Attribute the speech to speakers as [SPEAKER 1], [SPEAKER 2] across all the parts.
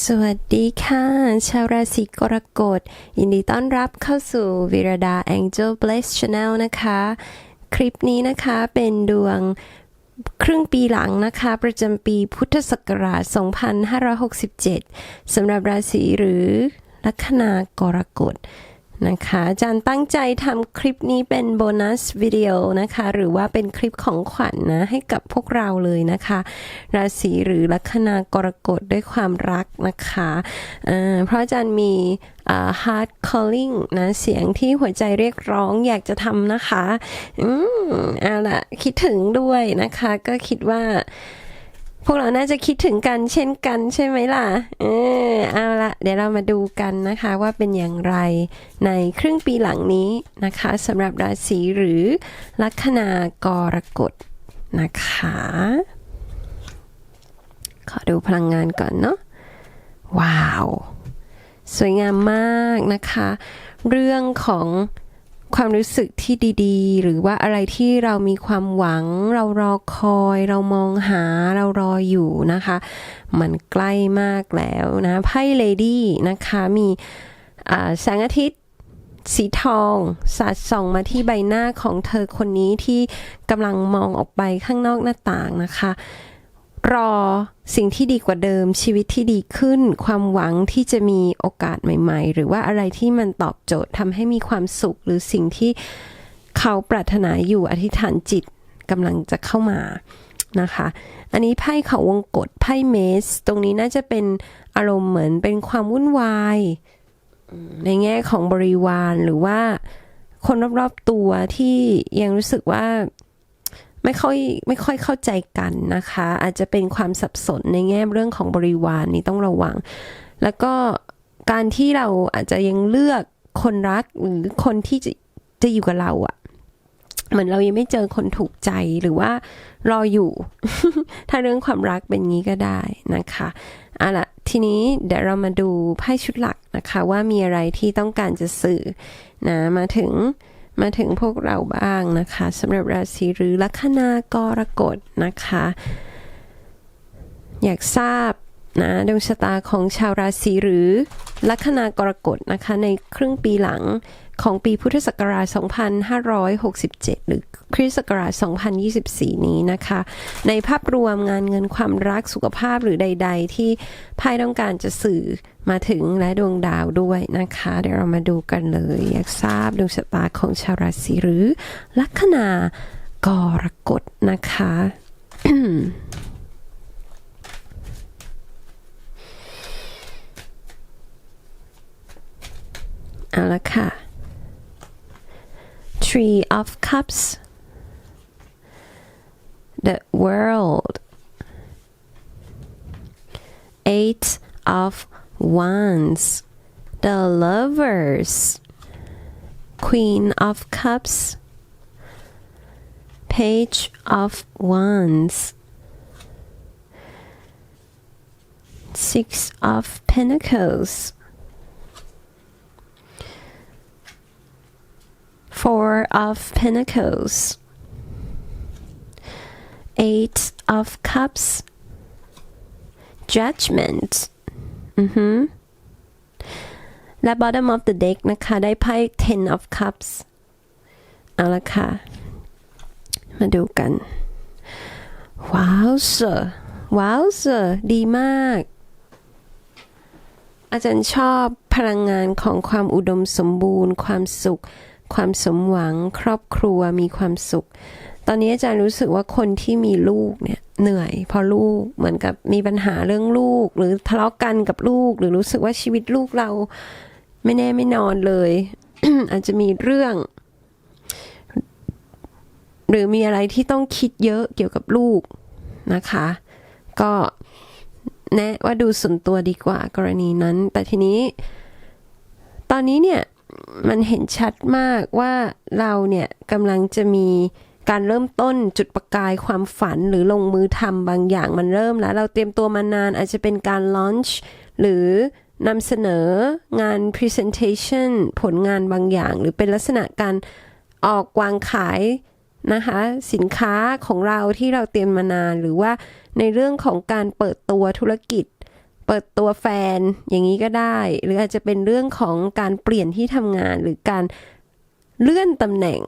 [SPEAKER 1] สวัสดีค่ะ ชาวราศีกรกฎ ยินดีต้อนรับเข้าสู่วิรดา Angel Bless Channel นะคะ คลิปนี้นะคะเป็นดวงครึ่งปีหลังนะคะ ประจำปีพุทธศักราช 2567สำหรับราศีหรือลัคนากรกฎ นะคะอาจารย์ตั้งใจทำคลิปนี้เป็นโบนัสวิดีโอนะคะ หรือว่าเป็นคลิปของขวัญนนะให้กับพวกเราเลยนะคะ ราศีหรือลัคนากรกฎด้วยความรักนะคะเอ่อเพราะอาจารย์มี heart calling นะเสียงที่หัวใจเรียกร้องอยากจะทำนะคะ อืมเอาละคิดถึงด้วยนะคะ ก็คิดว่าพวกเราน่าจะคิดถึงกันเช่นกันใช่ไหมล่ะ เออเอาละ เดี๋ยวเรามาดูกันนะคะว่าเป็นอย่างไรในครึ่งปีหลังนี้นะคะสำหรับราศีหรือลัคนากรกฎนะคะ ขอดูพลังงานก่อนเนาะว้าว สวยงามมากนะคะ เรื่องของ ความรู้สึกที่ดีๆ หรือว่าอะไรที่เรามีความหวัง เรารอคอย เรามองหาเรารออยู่นะคะ มันใกล้มากแล้วนะไพ่เลดี้นะคะมีแสงอาทิตย์สีทองสาดส่องมาที่ใบหน้าของเธอคนนี้ที่กำลังมองออกไปข้างนอกหน้าต่างนะคะ รอสิ่งที่ดีกว่าเดิมชีวิตที่ดีขึ้น ความหวังที่จะมีโอกาสใหม่ ๆ หรือว่าอะไรที่มันตอบโจทย์ทำให้มีความสุข หรือสิ่งที่เขาปรารถนาอยู่อธิษฐานจิตกำลังจะเข้ามานะคะ อันนี้ไพ่เขาวงกฏไพ่เมส ตรงนี้น่าจะเป็นอารมณ์เหมือนเป็นความวุ่นวาย ในแง่ของบริวารหรือว่าคนรอบๆตัวที่ยังรู้สึกว่า ไม่ค่อยไม่ค่อยเข้าใจกันนะคะ อาจจะเป็นความสับสนในแง่เรื่องของบริวารนี้ต้องระวัง แล้วก็การที่เราอาจจะยังเลือกคนรักหรือคนที่จะจะอยู่กับเราอะเหมือนเรายังไม่เจอคนถูกใจหรือว่ารออยู่ ถ้าเรื่องความรักเป็นงี้ก็ได้นะคะเอาล่ะทีนี้เดี๋ยวเรามาดูไพ่ชุดหลักนะคะ ว่ามีอะไรที่ต้องการจะสื่อนะมาถึง มาถึงพวกเราบ้างนะคะสำหรับราศีหรือลัคนากรกฎนะคะ อยากทราบ นะดวงชะตาของชาวราศีหรือลัคนากรกฎนะคะในครึ่งปีหลังของปีพุทธศักราช 2567 หรือคริสต์ศักราช 2024 นี้นะคะ ในภาพรวมงานเงินความรักสุขภาพหรือใด ๆ ที่ไพ่ต้องการจะสื่อมาถึงและดวงดาวด้วยนะคะ เดี๋ยวเรามาดูกันเลย อยากทราบดวงชะตาของชาวราศีหรือลัคนากรกฎนะคะ เอาละค่ะ Tree of Cups the world Eight of Wands the lovers Queen of Cups Page of Wands Six of Pentacles Four of Pentacles, Eight of Cups, Judgment อือฮึและ bottom of the deck นะคะ ได้ไพ่ Ten of Cups เอาละค่ะ มาดูกัน ว้าวเสอว้าวเสอดีมาก อาจารย์ชอบพลังงานของความอุดมสมบูรณ์ ความสุข ความสมหวังครอบครัวมีความสุข ตอนนี้อาจารย์รู้สึกว่าคนที่มีลูกเนี่ยเหนื่อยเพราะลูกเหมือนกับมีปัญหาเรื่องลูก หรือทะเลาะกันกับลูก หรือรู้สึกว่าชีวิตลูกเราไม่แน่ไม่นอนเลย อาจจะมีเรื่อง หรือมีอะไรที่ต้องคิดเยอะเกี่ยวกับลูกนะคะ ก็แนะว่าดูส่วนตัวดีกว่ากรณีนั้น แต่ทีนี้ ตอนนี้เนี่ย มันเห็นชัดมากว่าเราเนี่ยกำลังจะมีการเริ่มต้นจุดประกายความฝันหรือลงมือทำบางอย่างมันเริ่มแล้ว เราเตรียมตัวมานานอาจจะเป็นการลอนช์หรือนำเสนองาน presentation ผลงานบางอย่าง หรือเป็นลักษณะการออกวางขายนะคะ สินค้าของเราที่เราเตรียมมานาน หรือว่าในเรื่องของการเปิดตัวธุรกิจ เปิดตัวแฟนอย่างนี้ก็ได้ หรืออาจจะเป็นเรื่องของการเปลี่ยนที่ทำงานหรือการเลื่อนตำแหน่ง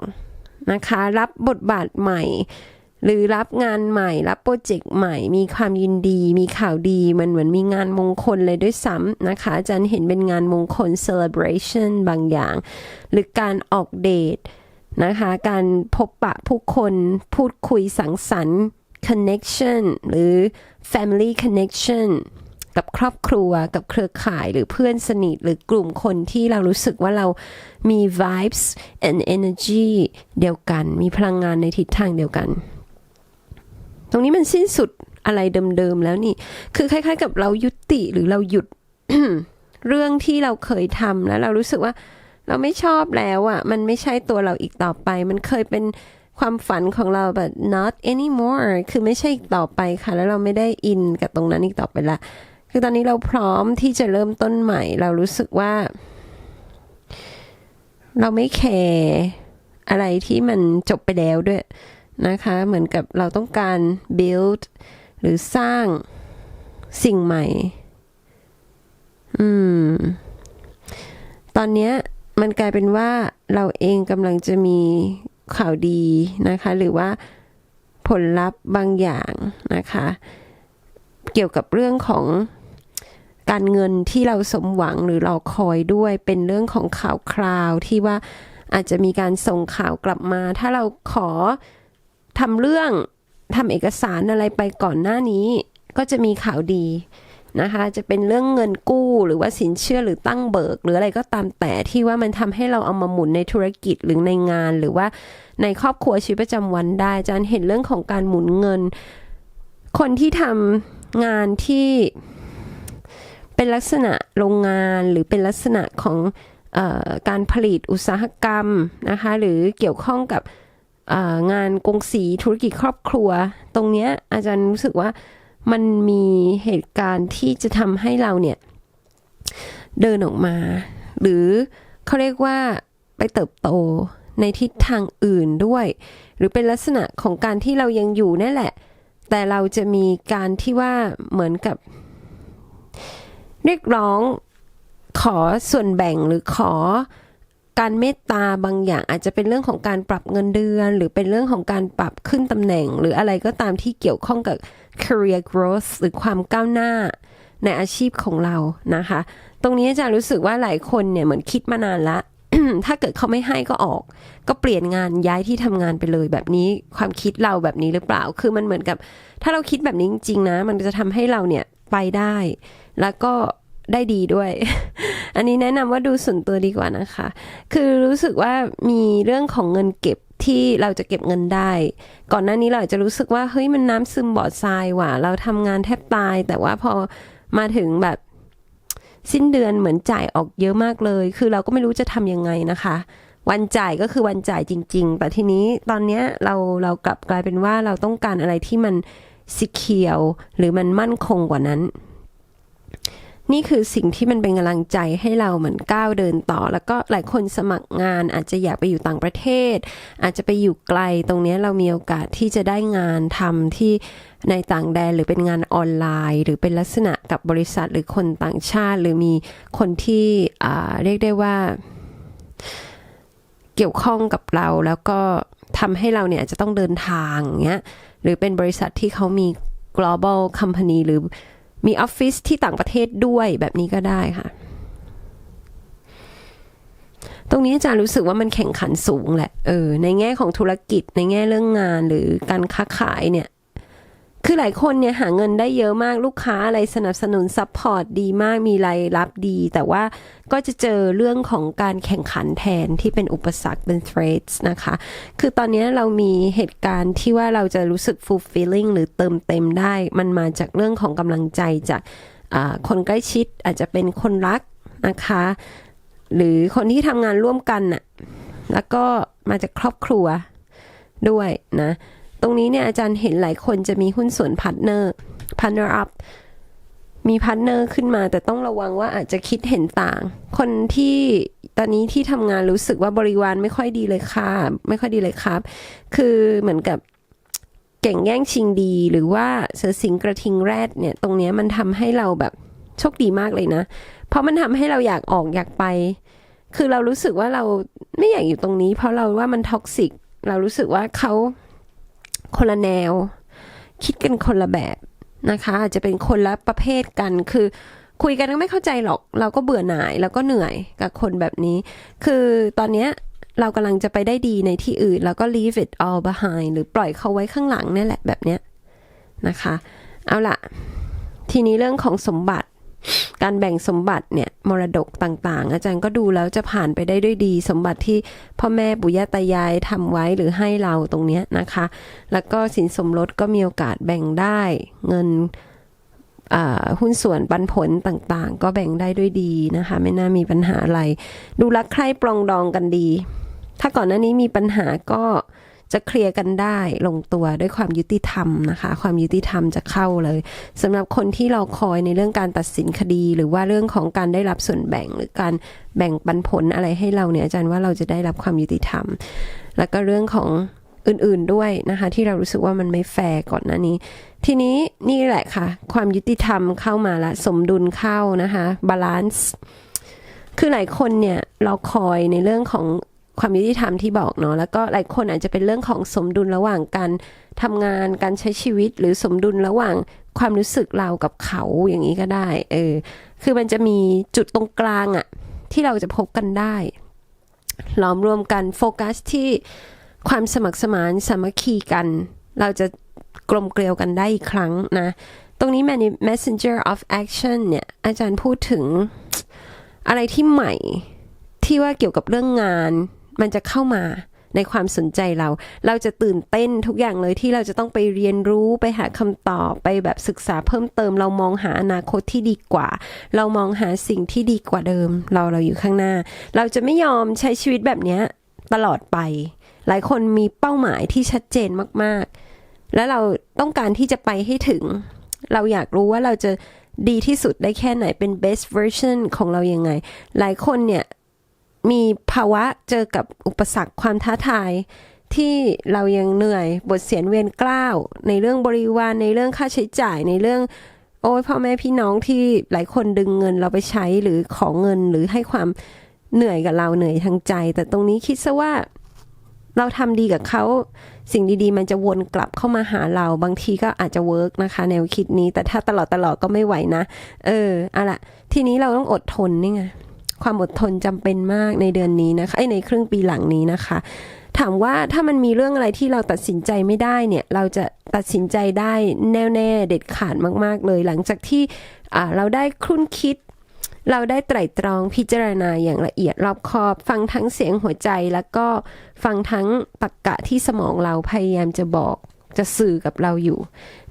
[SPEAKER 1] นะคะ รับบทบาทใหม่ หรือรับงานใหม่ รับโปรเจกต์ใหม่ มีความยินดี มีข่าวดีมันเหมือนมีงานมงคลเลยด้วยซ้ำนะคะอาจารย์เห็นเป็นงานมงคล celebration บางอย่าง หรือการออกเดทนะคะ การพบปะผู้คนพูดคุยสังสรรค์ connection หรือ family connection กับครอบครัวกับเครือข่ายหรือเพื่อนสนิทหรือกลุ่มคนที่เรารู้สึกว่าเรามี vibes and energy เดียวกัน มีพลังงานในทิศทางเดียวกัน ตรงนี้มันสิ้นสุดอะไรเดิมๆแล้วนี่ คือคล้าย ๆ กับเรายุติหรือเราหยุด เรื่องที่เราเคยทำแล้วเรารู้สึกว่าเราไม่ชอบแล้วอะ่ะ มันไม่ใช่ตัวเราอีกต่อไป มันเคยเป็นความฝันของเราแบบ not anymore คือไม่ใช่อีกต่อไปค่ะ แล้วเราไม่ได้อินกับตรงนั้นอีกต่อไปละ คือตอนนี้เราพร้อมที่จะเริ่มต้นใหม่ เรารู้สึกว่า เราไม่แคร์อะไรที่มันจบไปแล้วด้วยนะคะ เหมือนกับเราต้องการ build หรือสร้างสิ่งใหม่ อืม ตอนนี้มันกลายเป็นว่าเราเองกำลังจะมีข่าวดีนะคะ หรือว่าผลลัพธ์บางอย่างนะคะ เกี่ยวกับเรื่องของ การเงินที่เราสมหวังหรือเราคอยด้วยเป็นเรื่องของข่าวคราวที่ว่าอาจจะมีการส่งข่าวกลับมา ถ้าเราขอทำเรื่องทำเอกสารอะไรไปก่อนหน้านี้ ก็จะมีข่าวดีนะคะ จะเป็นเรื่องเงินกู้หรือว่าสินเชื่อหรือตั้งเบิก หรืออะไรก็ตามแต่ที่ว่ามันทำให้เราเอามาหมุนในธุรกิจหรือในงาน หรือว่าในครอบครัวชีวิตประจำวันได้อาจารย์เห็นเรื่องของการหมุนเงิน คนที่ทำงานที่ เป็นลักษณะโรงงานหรือเป็นลักษณะของออการผลิตอุตสาหกรรมนะคะหรือเกี่ยวข้องกับงานกงสีธุรกิจครอบครัว ตรงเนี้ยอาจารย์รู้สึกว่ามันมีเหตุการณ์ที่จะทำให้เราเนี่ย เดินออกมา หรือเขาเรียกว่าไปเติบโตในทิศทางอื่นด้วย หรือเป็นลักษณะของการที่เรายังอยู่นั่นแหละ แต่เราจะมีการที่ว่าเหมือนกับ เรียกร้องขอส่วนแบ่งหรือขอการเมตตาบางอย่างอาจจะเป็นเรื่องของการปรับเงินเดือน หรือเป็นเรื่องของการปรับขึ้นตำแหน่ง หรืออะไรก็ตามที่เกี่ยวข้องกับ career growth หรือความก้าวหน้าในอาชีพของเรานะคะ ตรงนี้อาจารย์รู้สึกว่าหลายคนเนี่ยเหมือนคิดมานานละ ถ้าเกิดเขาไม่ให้ก็ออก ก็เปลี่ยนงานย้ายที่ทำงานไปเลยแบบนี้ความคิดเราแบบนี้หรือเปล่า คือมันเหมือนกับ ถ้าเราคิดแบบนี้จริงๆนะ มันจะทำให้เราเนี่ย ไปได้ แล้วก็ได้ดีด้วย อันนี้แนะนำว่าดูส่วนตัวดีกว่านะคะ คือรู้สึกว่ามีเรื่องของเงินเก็บที่เราจะเก็บเงินได้ ก่อนหน้านี้เราอาจจะรู้สึกว่าเฮ้ยมันน้ำซึมบอดทรายว่ะ เราทำงานแทบตาย แต่ว่าพอมาถึงแบบสิ้นเดือนเหมือนจ่ายออกเยอะมากเลย คือเราก็ไม่รู้จะทำยังไงนะคะ วันจ่ายก็คือวันจ่ายจริง ๆ แต่ทีนี้ตอนเนี้ยเราเรากลับกลายเป็นว่าเราต้องการอะไรที่มัน สิเคียวหรือมันมั่นคงกว่านั้น นี่คือสิ่งที่มันเป็นกำลังใจให้เราเหมือนก้าวเดินต่อ แล้วก็หลายคนสมัครงานอาจจะอยากไปอยู่ต่างประเทศ อาจจะไปอยู่ไกลตรงนี้เรามีโอกาสที่จะได้งานทำที่ในต่างแดนหรือเป็นงานออนไลน์ หรือเป็นลักษณะกับบริษัทหรือคนต่างชาติ หรือมีคนที่เรียกได้ว่าเกี่ยวข้องกับเราแล้วก็ทำให้เราเนี่ยอาจจะต้องเดินทางเงี้ย หรือเป็นบริษัทที่เขามี global company หรือมีออฟฟิศที่ต่างประเทศด้วยแบบนี้ก็ได้ค่ะ ตรงนี้อาจารย์รู้สึกว่ามันแข่งขันสูงแหละ เออ ในแง่ของธุรกิจในแง่เรื่องงานหรือการค้าขายเนี่ย คือหลายคนเนี่ยหาเงินได้เยอะมากลูกค้าอะไรสนับสนุนซัพพอร์ตดีมากมีรายรับดี แต่ว่าก็จะเจอเรื่องของการแข่งขันแทนที่เป็นอุปสรรคเป็น threats นะคะ คือตอนนี้เรามีเหตุการณ์ที่ว่าเราจะรู้สึก fulfilling หรือเติมเต็มได้ มันมาจากเรื่องของกำลังใจจากอ่าคนใกล้ชิดอาจจะเป็นคนรักนะคะ หรือคนที่ทำงานร่วมกันน่ะแล้วก็มาจากครอบครัวด้วยนะ ตรงนี้เนี่ยอาจารย์เห็นหลายคนจะมีหุ้นส่วนพาร์ทเนอร์พาร์ทเนอร์อัพมีพาร์ทเนอร์ขึ้นมา แต่ต้องระวังว่าอาจจะคิดเห็นต่าง คนที่ตอนนี้ที่ทำงานรู้สึกว่าบริวารไม่ค่อยดีเลยค่ะ ไม่ค่อยดีเลยครับ คือเหมือนกับเก่งแย่งชิงดี หรือว่าเสือสิงกระทิงแรดเนี่ย ตรงนี้มันทำให้เราแบบโชคดีมากเลยนะ เพราะมันทำให้เราอยากออกอยากไป คือเรารู้สึกว่าเราไม่อยากอยู่ตรงนี้ เพราะเราว่ามันท็อกซิก เรารู้สึกว่าเขา คนละแนว คิดกันคนละแบบนะคะ อาจจะเป็นคนละประเภทกันคือคุยกันก็ไม่เข้าใจหรอก เราก็เบื่อหน่ายแล้วก็เหนื่อยกับคนแบบนี้ คือตอนเนี้ยเรากำลังจะไปได้ดีในที่อื่น แล้วก็ leave it all behind หรือปล่อยเขาไว้ข้างหลังนี่แหละแบบเนี้ยนะคะ เอาล่ะทีนี้เรื่องของสมบัติ การแบ่งสมบัติเนี่ยมรดกต่างๆ อาจารย์ก็ดูแล้วจะผ่านไปได้ด้วยดี สมบัติที่พ่อแม่ปู่ย่าตายายทำไว้หรือให้เราตรงเนี้ยนะคะ แล้วก็สินสมรสก็มีโอกาสแบ่งได้เงินหุ้นส่วนปันผลต่างๆ ก็แบ่งได้ด้วยดีนะคะ ไม่น่ามีปัญหาอะไร ดูรักใคร่ปรองดองกันดี ถ้าก่อนหน้านี้มีปัญหาก็ จะเคลียร์กันได้ลงตัวด้วยความยุติธรรมนะคะ ความยุติธรรมจะเข้าเลยสำหรับคนที่เราคอยในเรื่องการตัดสินคดี หรือว่าเรื่องของการได้รับส่วนแบ่งหรือการแบ่งปันผลอะไรให้เราเนี่ยอาจารย์ว่าเราจะได้รับความยุติธรรม แล้วก็เรื่องของอื่นๆด้วยนะคะ ที่เรารู้สึกว่ามันไม่แฟร์ก่อนหน้านี้ ทีนี้นี่แหละค่ะ ความยุติธรรมเข้ามาละสมดุลเข้านะคะบาลานซ์คือหลายคนเนี่ยเราคอยในเรื่องของ ความยุติธรรมที่บอกเนาะแล้วก็หลายคนอาจจะเป็นเรื่องของสมดุลระหว่างการทำงานการใช้ชีวิตหรือสมดุลระหว่างความรู้สึกเรากับเขาอย่างนี้ก็ได้ เออ คือมันจะมีจุดตรงกลางอะที่เราจะพบกันได้ล้อมรวมกันโฟกัสที่ความสมัครสมานสามัคคีกัน เราจะกลมเกลียวกันได้อีกครั้งนะ ตรงนี้ mani- messenger of action เนี่ยอาจารย์พูดถึงอะไรที่ใหม่ที่ว่าเกี่ยวกับเรื่องงาน มันจะเข้ามาในความสนใจเรา เราจะตื่นเต้นทุกอย่างเลยที่เราจะต้องไปเรียนรู้ไปหาคำตอบไปแบบศึกษาเพิ่มเติม เรามองหาอนาคตที่ดีกว่า เรามองหาสิ่งที่ดีกว่าเดิม เราเราอยู่ข้างหน้า เราจะไม่ยอมใช้ชีวิตแบบนี้ตลอดไป หลายคนมีเป้าหมายที่ชัดเจนมากๆ แล้วเราต้องการที่จะไปให้ถึง เราอยากรู้ว่าเราจะดีที่สุดได้แค่ไหนเป็น best version ของเรายังไง หลายคนเนี่ย มีภาวะเจอกับอุปสรรคความท้าทายที่เรายังเหนื่อยบทเสียนเวียนกล้าว ในเรื่องบริวารในเรื่องค่าใช้จ่ายในเรื่อง โอ้ยพ่อแม่พี่น้องที่หลายคนดึงเงินเราไปใช้หรือของเงินหรือให้ความเหนื่อยกับเราเหนื่อยทางใจ แต่ตรงนี้คิดซะว่าเราทำดีกับเขาสิ่งดีๆ มันจะวนกลับเข้ามาหาเราบางทีก็อาจจะเวิร์กนะคะ แนวคิดนี้แต่ถ้าตลอดตลอดก็ไม่ไหวนะ เออเอาล่ะทีนี้เราต้องอดทนนี่ไง ความอดทนจำเป็นมากในเดือนนี้นะคะในครึ่งปีหลังนี้นะคะ ถามว่าถ้ามันมีเรื่องอะไรที่เราตัดสินใจไม่ได้เนี่ยเราจะตัดสินใจได้แน่วแน่เด็ดขาดมาก ๆ เลย หลังจากที่เราได้ครุ่นคิด เราได้ไตร่ตรองพิจารณาอย่างละเอียดรอบคอบ ฟังทั้งเสียงหัวใจแล้วก็ฟังทั้งตรกกะที่สมองเราพยายามจะบอกจะสื่อกับเราอยู่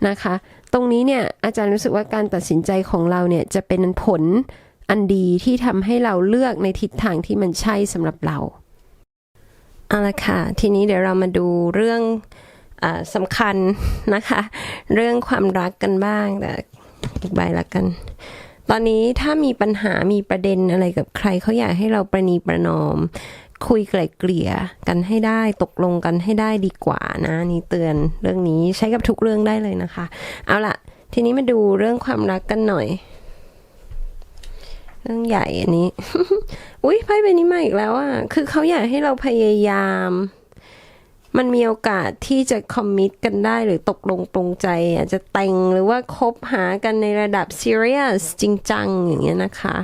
[SPEAKER 1] นะคะ ตรงนี้เนี่ยอาจารย์รู้สึกว่าการตัดสินใจของเราเนี่ยจะเป็นผล อันดีที่ทำให้เราเลือกในทิศทางที่มันใช่สำหรับเราเอาละค่ะ ทีนี้เดี๋ยวเรามาดูเรื่องอสำคัญนะคะ เรื่องความรักกันบ้างแต่อีกใบละกัน ตอนนี้ถ้ามีปัญหามีประเด็นอะไรกับใครเขาอยากให้เราประนีประนอม คุยไกล่เกลี่ยกันให้ได้ตกลงกันให้ได้ดีกว่านะนี่เตือนเรื่องนี้ใช้กับทุกเรื่องได้เลยนะคะ เอาล่ะทีนี้มาดูเรื่องความรักกันหน่อย เรื่องใหญ่อันนี้ อุ้ยไพ่ใบนี้มาอีกแล้วอะคือเขาอยากให้เราพยายาม มันมีโอกาสที่จะคอมมิตกันได้หรือตกลงปรงใจอาจจะแต่งหรือว่าคบหากันในระดับ serious จริงจังอย่างเงี้ยนะคะ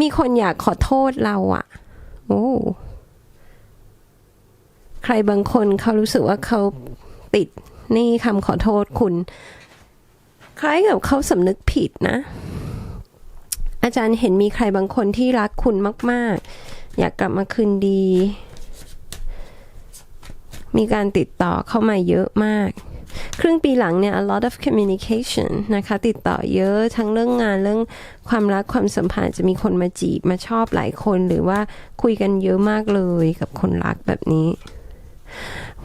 [SPEAKER 1] มีคนอยากขอโทษเราอะ่ะโอ้ใครบางคนเขารู้สึกว่าเขาติดนี่คำขอโทษคุณ คล้ายกับเขาสำนึกผิดนะ อาจารย์เห็นมีใครบางคนที่รักคุณมาก ๆ อยากกลับมาคืนดี มีการติดต่อเข้ามาเยอะมาก ครึ่งปีหลังเนี่ย a lot of communication นะคะ ติดต่อเยอะทั้งเรื่องงานเรื่องความรักความสัมพันธ์จะมีคนมาจีบมาชอบหลายคนหรือว่าคุยกันเยอะมากเลยกับคนรักแบบนี้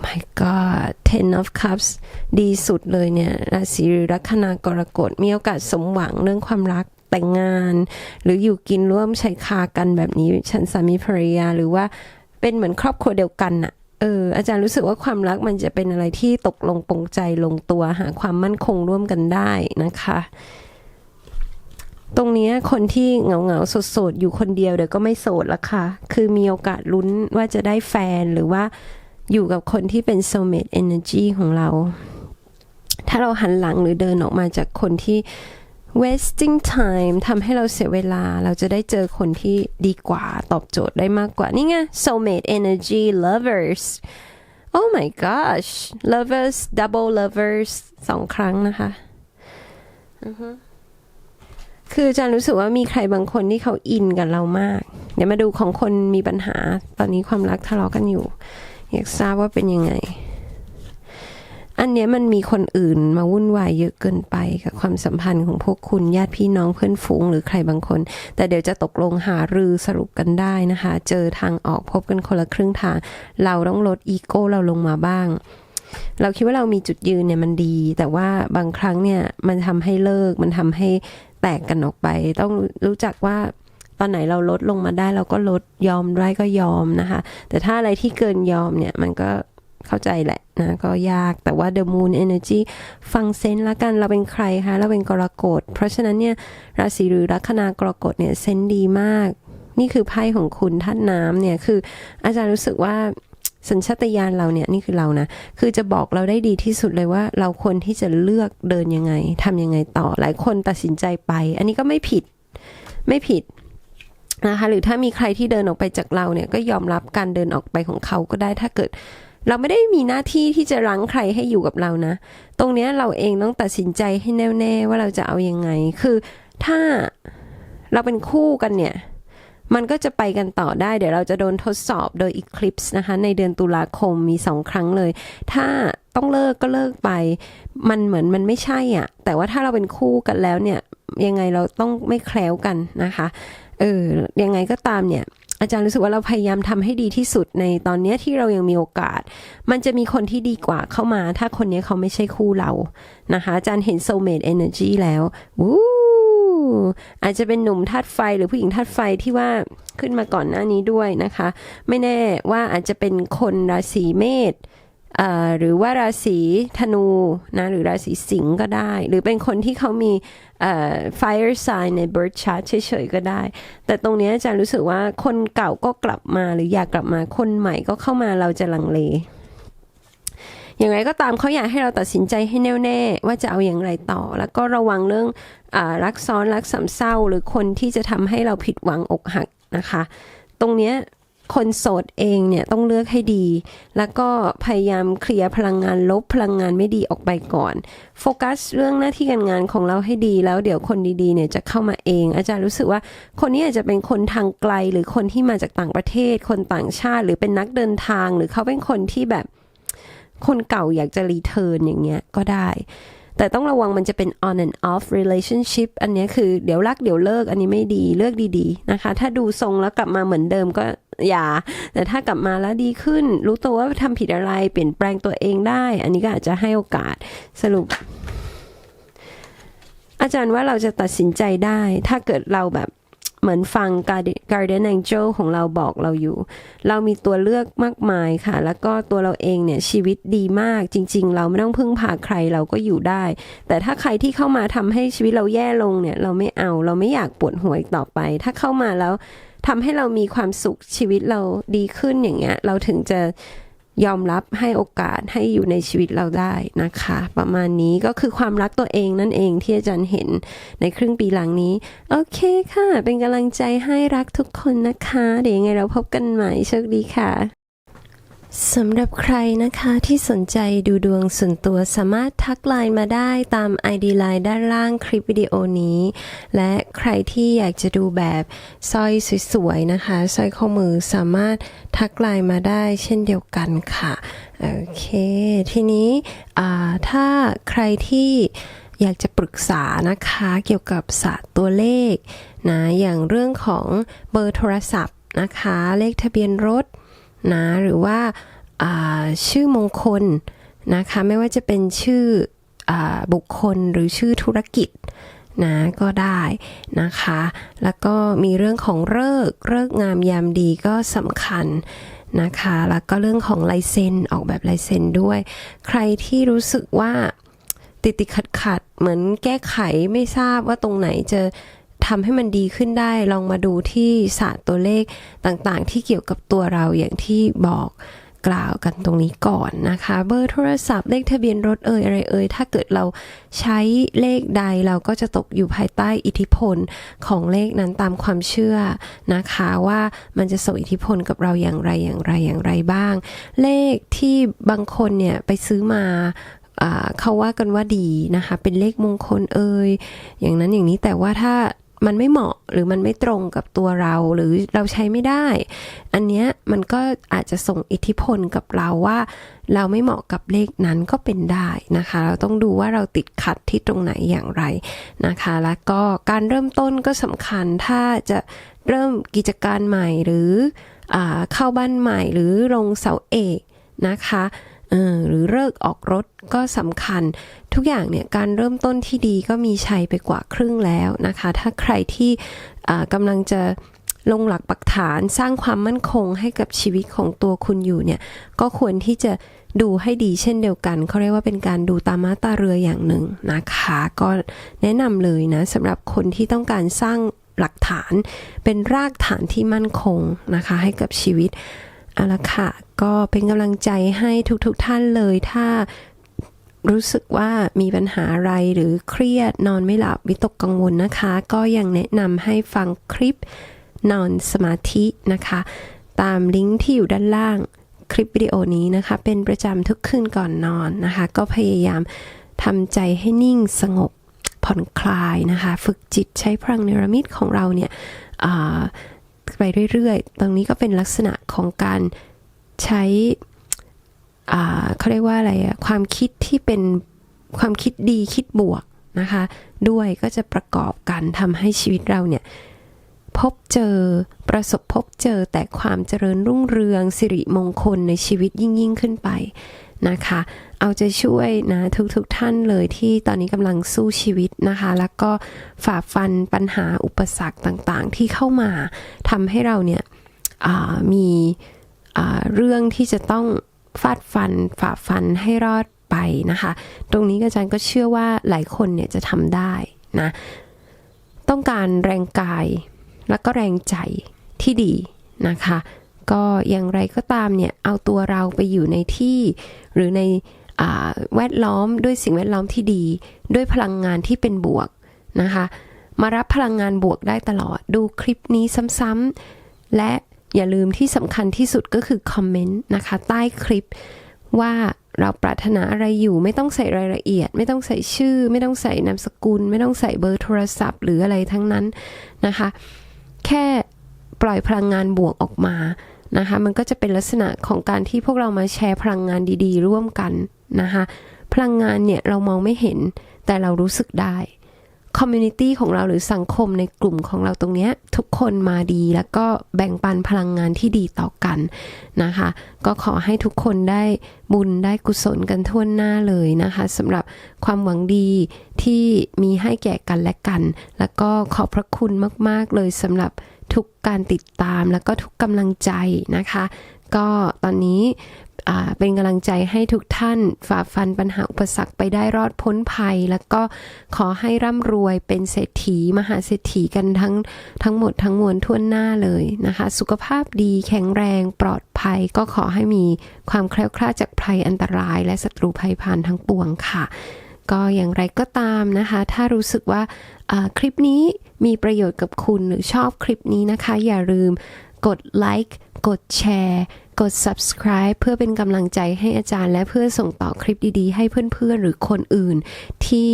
[SPEAKER 1] my god ten of cups ดีสุดเลยเนี่ยราศีลัคนากรกฎมีโอกาสสมหวังเรื่องความรัก แต่งงาน หรืออยู่กินร่วมใชายคากันแบบนี้ฉันสามีภรรยาหรือว่าเป็นเหมือนครอบครัวเดียวกันน่ะเอออาจารย์รู้สึกว่าความรักมันจะเป็นอะไรที่ตกลงปรงใจลงตัวหาความมั่นคงร่วมกันได้นะคะ ตรงนี้คนที่เหงาเหงาโสดๆอยู่คนเดียวเดี๋ยวก็ไม่โสดละค่ะ คือมีโอกาสลุ้นว่าจะได้แฟนหรือว่าอยู่กับคนที่เป็น soulmate energy ของเรา ถ้าเราหันหลังหรือเดินออกมาจากคนที่ wasting time ทำให้เราเสียเวลา เราจะได้เจอคนที่ดีกว่า ตอบโจทย์ได้มากกว่า นี่ไง soulmate energy lovers oh my gosh lovers double lovers สองครั้งนะคะ คืออาจารย์รู้สึกว่ามีใครบางคนที่เขาอินกับเรามาก เดี๋ยวมาดูของคนมีปัญหา ตอนนี้ความรักทะเลาะกันอยู่ อยากทราบว่าเป็นยังไง อันเนี้ยมันมีคนอื่นมาวุ่นวายเยอะเกินไปกับความสัมพันธ์ของพวกคุณญาติพี่น้องเพื่อนฝูงหรือใครบางคน แต่เดี๋ยวจะตกลงหารือสรุปกันได้นะคะ เจอทางออกพบกันคนละครึ่งทาง เราต้องลดอีโก้เราลงมาบ้าง เราคิดว่าเรามีจุดยืนเนี่ยมันดี แต่ว่าบางครั้งเนี่ยมันทำให้เลิกมันทำให้แตกกันออกไป ต้องรู้จักว่าตอนไหนเราลดลงมาได้เราก็ลดยอมได้ก็ยอมนะคะ แต่ถ้าอะไรที่เกินยอมเนี่ยมันก็ เข้าใจแหละนะก็ยากแต่ว่า the moon energy ฟังเซนละกันเราเป็นใครคะเราเป็นกรกฎเพราะฉะนั้นเนี่ยราศีหรือลัคนากรกฎเนี่ยเซนดีมาก นี่คือไพ่ของคุณท่านน้ำเนี่ยคืออาจารย์รู้สึกว่าสัญชาตญาณเราเนี่ยนี่คือเรานะ คือจะบอกเราได้ดีที่สุดเลยว่า เราควรที่จะเลือกเดินยังไงทำยังไงต่อหลายคนตัดสินใจไป อันนี้ก็ไม่ผิดไม่ผิดนะคะหรือถ้ามีใครที่เดินออกไปจากเราเนี่ยก็ยอมรับการเดินออกไปของเขาก็ได้ถ้าเกิด เราไม่ได้มีหน้าที่ที่จะรั้งใครให้อยู่กับเรานะ ตรงเนี้ยเราเองต้องตัดสินใจให้แน่วแน่ว่าเราจะเอายังไง คือถ้าเราเป็นคู่กันเนี่ย มันก็จะไปกันต่อได้ เดี๋ยวเราจะโดนทดสอบโดย Eclipse นะคะ ในเดือนตุลาคมมีสองครั้งเลย ถ้าต้องเลิกก็เลิกไป มันเหมือนมันไม่ใช่อะ แต่ว่าถ้าเราเป็นคู่กันแล้วเนี่ย ยังไงเราต้องไม่แคล้วกันนะคะ เออ ยังไงก็ตามเนี่ย อาจารย์รู้สึกว่าเราพยายามทำให้ดีที่สุดในตอนเนี้ยที่เรายังมีโอกาส มันจะมีคนที่ดีกว่าเข้ามา ถ้าคนนี้เขาไม่ใช่คู่เรานะคะ อาจารย์เห็น soulmate energy แล้ววู้อาจจะเป็นหนุ่มธาตุไฟหรือผู้หญิงธาตุไฟที่ว่าขึ้นมาก่อนหน้านี้ด้วยนะคะ ไม่แน่ว่าอาจจะเป็นคนราศีเมษ หรือว่าราศีธนูนะหรือราศีสิงห์ก็ได้ หรือเป็นคนที่เขามีเอ่อ fire sign ใน birth chart เฉยๆก็ได้ แต่ตรงนี้อาจารย์รู้สึกว่าคนเก่าก็กลับมาหรืออยากกลับมาคนใหม่ก็เข้ามาเราจะลังเล อย่างไรก็ตามเขาอยากให้เราตัดสินใจให้แน่วแน่ว่าจะเอาอย่างไรต่อ แล้วก็ระวังเรื่องอรักซ้อนรักสามเศร้า หรือคนที่จะทำให้เราผิดหวังอกหักนะคะ ตรงนี้ คนโสดเองเนี่ยต้องเลือกให้ดี แล้วก็พยายามเคลียร์พลังงานลบพลังงานไม่ดีออกไปก่อน โฟกัสเรื่องหน้าที่การงานของเราให้ดี แล้วเดี๋ยวคนดีๆเนี่ยจะเข้ามาเอง อาจารย์รู้สึกว่าคนนี้อาจจะเป็นคนทางไกลหรือคนที่มาจากต่างประเทศ คนต่างชาติ หรือเป็นนักเดินทาง หรือเขาเป็นคนที่แบบคนเก่าอยากจะรีเทิร์นอย่างเงี้ยก็ได้แต่ต้องระวังมันจะเป็น on and off relationship อันนี้คือเดี๋ยวรักเดี๋ยวเลิกอันนี้ไม่ดีเลือกดีๆนะคะ ถ้าดูทรงแล้วกลับมาเหมือนเดิมก็อย่า แต่ถ้ากลับมาแล้วดีขึ้น รู้ตัวว่าทำผิดอะไร เปลี่ยนแปลงตัวเองได้ อันนี้ก็อาจจะให้โอกาสสรุป อาจารย์ว่าเราจะตัดสินใจได้ ถ้าเกิดเราแบบ เหมือนฟัง Guardian Angel ของเราบอกเราอยู่ เรามีตัวเลือกมากมายค่ะ แล้วก็ตัวเราเองเนี่ยชีวิตดีมากจริง ๆ เราไม่ต้องพึ่งพาใครเราก็อยู่ได้ แต่ถ้าใครที่เข้ามาทำให้ชีวิตเราแย่ลงเนี่ย เราไม่เอาเราไม่อยากปวดหัวอีกต่อไป ถ้าเข้ามาแล้วทำให้เรามีความสุขชีวิตเราดีขึ้นอย่างเงี้ย เราถึงจะ ยอมรับให้โอกาสให้อยู่ในชีวิตเราได้นะคะ ประมาณนี้ก็คือความรักตัวเองนั่นเองที่อาจารย์เห็นในครึ่งปีหลังนี้ โอเคค่ะ เป็นกำลังใจให้รักทุกคนนะคะ เดี๋ยวยังไงเราพบกันใหม่โชคดีค่ะ สำหรับใครนะคะที่สนใจดูดวงส่วนตัวสามารถทักไลน์มาได้ตาม ID ไลน์ด้านล่างคลิปวิดีโอนี้ และใครที่อยากจะดูแบบสร้อยสวยๆนะคะสร้อยข้อมือสามารถทักไลน์มาได้เช่นเดียวกันค่ะโอเค ทีนี้ถ้าใครที่อยากจะปรึกษานะคะเกี่ยวกับศาสตร์ตัวเลขนะอย่างเรื่องของเบอร์โทรศัพท์นะคะ เลขทะเบียนรถ นะหรือว่าชื่อมงคลนะคะไม่ว่าจะเป็นชื่ออบุคคลหรือชื่อธุรกิจนะก็ได้นะคะ แล้วก็มีเรื่องของเลิกเลิกงามยามดีก็สำคัญนะคะ แล้วก็เรื่องของลายเซ็นออกแบบลายเซ็นด้วย ใครที่รู้สึกว่าติดติดขัดขัดเหมือนแก้ไขไม่ทราบว่าตรงไหนจะ ทำให้มันดีขึ้นได้ ลองมาดูที่ศาสตร์ตัวเลขต่างๆ ที่เกี่ยวกับตัวเราอย่างที่บอกกล่าวกันตรงนี้ก่อนนะคะ เบอร์โทรศัพท์เลขทะเบียนรถเอ่ยอะไรเอ่ยถ้าเกิดเราใช้เลขใดเราก็จะตกอยู่ภายใต้อิทธิพลของเลขนั้นตามความเชื่อนะคะว่ามันจะส่งอิทธิพลกับเราอย่างไรอย่างไรอย่างไรบ้าง เลขที่บางคนเนี่ยไปซื้อมาเขาว่ากันว่าดีนะคะ เป็นเลขมงคลเอ่ยอย่างนั้นอย่างนี้แต่ว่าถ้า มันไม่เหมาะหรือมันไม่ตรงกับตัวเราหรือเราใช้ไม่ได้ อันเนี้ยมันก็อาจจะส่งอิทธิพลกับเราว่า เราไม่เหมาะกับเลขนั้นก็เป็นได้นะคะ เราต้องดูว่าเราติดขัดที่ตรงไหนอย่างไรนะคะ แล้วก็การเริ่มต้นก็สำคัญถ้าจะเริ่มกิจการใหม่หรืออเข้าบ้านใหม่หรือลงเสาเอกนะคะ หรือเลิกออกรถก็สำคัญ ทุกอย่างเนี่ยการเริ่มต้นที่ดีก็มีชัยไปกว่าครึ่งแล้วนะคะ ถ้าใครที่กำลังจะลงหลักปักฐานสร้างความมั่นคงให้กับชีวิตของตัวคุณอยู่เนี่ย ก็ควรที่จะดูให้ดีเช่นเดียวกัน เขาเรียกว่าเป็นการดูตามาตาเรืออย่างหนึ่งนะคะ ก็แนะนำเลยนะสำหรับคนที่ต้องการสร้างหลักฐานเป็นรากฐานที่มั่นคงนะคะให้กับชีวิต เอาละค่ะ ก็เป็นกำลังใจให้ทุกๆทท่านเลยถ้ารู้สึกว่ามีปัญหาอะไรหรือเครียดนอนไม่หลับวิตกกังวลนะคะ ก็ยังแนะนำให้ฟังคลิปนอนสมาธินะคะ ตามลิงก์ที่อยู่ด้านล่างคลิปวิดีโอนี้นะคะ เป็นประจำทุกคืนก่อนนอนนะคะ ก็พยายามทำใจให้นิ่งสงบผ่อนคลายนะคะ ฝึกจิตใช้พลังเนรมิตของเราเนี่ยอ่า ไปเรื่อยๆ ตรงนี้ก็เป็นลักษณะของการใช้เขาเรียกว่าอะไรอะความคิดที่เป็นความคิดดีคิดบวกนะคะ ด้วยก็จะประกอบกันทำให้ชีวิตเราเนี่ยพบเจอประสบพบเจอแต่ความเจริญรุ่งเรืองสิริมงคลในชีวิตยิ่งยิ่งขึ้นไป นะคะ เอาใจช่วยนะทุกๆทท่านเลยที่ตอนนี้กำลังสู้ชีวิตนะคะ แล้วก็ฝ่าฟันปัญหาอุปสรรคต่างๆ ที่เข้ามาทำให้เราเนี่ยมีเรื่องที่จะต้องฟาดฟันฝ่าฟันให้รอดไปนะคะ ตรงนี้อาจารย์ก็เชื่อว่าหลายคนเนี่ยจะทำได้นะ ต้องการแรงกายแล้วก็แรงใจที่ดีนะคะ ก็อย่างไรก็ตามเนี่ยเอาตัวเราไปอยู่ในที่ หรือในแวดล้อมด้วยสิ่งแวดล้อมที่ดี ด้วยพลังงานที่เป็นบวกนะคะมารับพลังงานบวกได้ตลอดดูคลิปนี้ซ้ำๆและอย่าลืมที่สำคัญที่สุดก็คือคอมเมนต์นะคะใต้คลิปว่าเราปรารถนาอะไรอยู่ไม่ต้องใส่รายละเอียด ไม่ต้องใส่ชื่อ ไม่ต้องใส่นามสกุล ไม่ต้องใส่เบอร์โทรศัพท์หรืออะไรทั้งนั้นนะคะ แค่ปล่อยพลังงานบวกออกมา นะคะมันก็จะเป็นลักษณะของการที่พวกเรามาแชร์พลังงานดีๆ ร่วมกันนะคะพลังงานเนี่ยเรามองไม่เห็นแต่เรารู้สึกได้คอมมูนิตี้ของเราหรือสังคมในกลุ่มของเราตรงเนี้ยทุกคนมาดีแล้วก็แบ่งปันพลังงานที่ดีต่อกันนะคะ ก็ขอให้ทุกคนได้บุญได้กุศลกันทั่วหน้าเลยนะคะสำหรับความหวังดีที่มีให้แก่กันและกัน แล้วก็ขอบพระคุณมาก ๆ เลยสำหรับ ทุกการติดตามแล้วก็ทุกกำลังใจนะคะ ก็ตอนนี้เป็นกำลังใจให้ทุกท่านฝ่าฟันปัญหาอุปสรรคไปได้รอดพ้นภัย แล้วก็ขอให้ร่ำรวยเป็นเศรษฐี มหาเศรษฐีกันทั้งทั้งหมดทั้งมวลทั่วหน้าเลยนะคะ สุขภาพดีแข็งแรงปลอดภัย ก็ขอให้มีความแคล้วคลาดจากภัยอันตราย และศัตรูภัยพานทั้งปวงค่ะ ก็อย่างไรก็ตามนะคะ ถ้ารู้สึกว่าคลิปนี้มีประโยชน์กับคุณหรือชอบคลิปนี้นะคะ อย่าลืมกดไลค์กดแชร์กด subscribe เพื่อเป็นกำลังใจให้อาจารย์ และเพื่อส่งต่อคลิปดีๆ ให้เพื่อนๆ หรือคนอื่นที่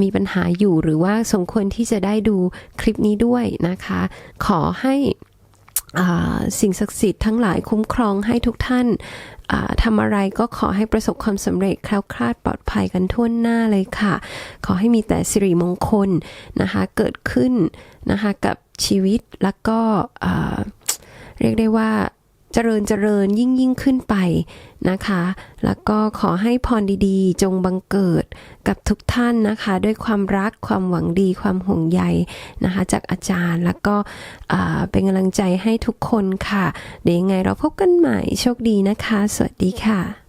[SPEAKER 1] มีปัญหาอยู่หรือว่าสมควรที่จะได้ดูคลิปนี้ด้วยนะคะ ขอให้สิ่งศักดิ์สิทธิ์ทั้งหลายคุ้มครองให้ทุกท่าน ทำอะไรก็ขอให้ประสบความสำเร็จแคล้วคลาดปลอดภัยกันทั่วหน้าเลยค่ะ ขอให้มีแต่สิริมงคลนะคะเกิดขึ้นนะคะกับชีวิตแล้วก็เรียกได้ว่า เจริญเจริญยิ่งยิ่งขึ้นไปนะคะ แล้วก็ขอให้พรดีๆ จงบังเกิดกับทุกท่านนะคะ ด้วยความรักความหวังดีความห่วงใยนะคะ จากอาจารย์แล้วก็เป็นกำลังใจให้ทุกคนค่ะ เดี๋ยวยังไงเราพบกันใหม่โชคดีนะคะ สวัสดีค่ะ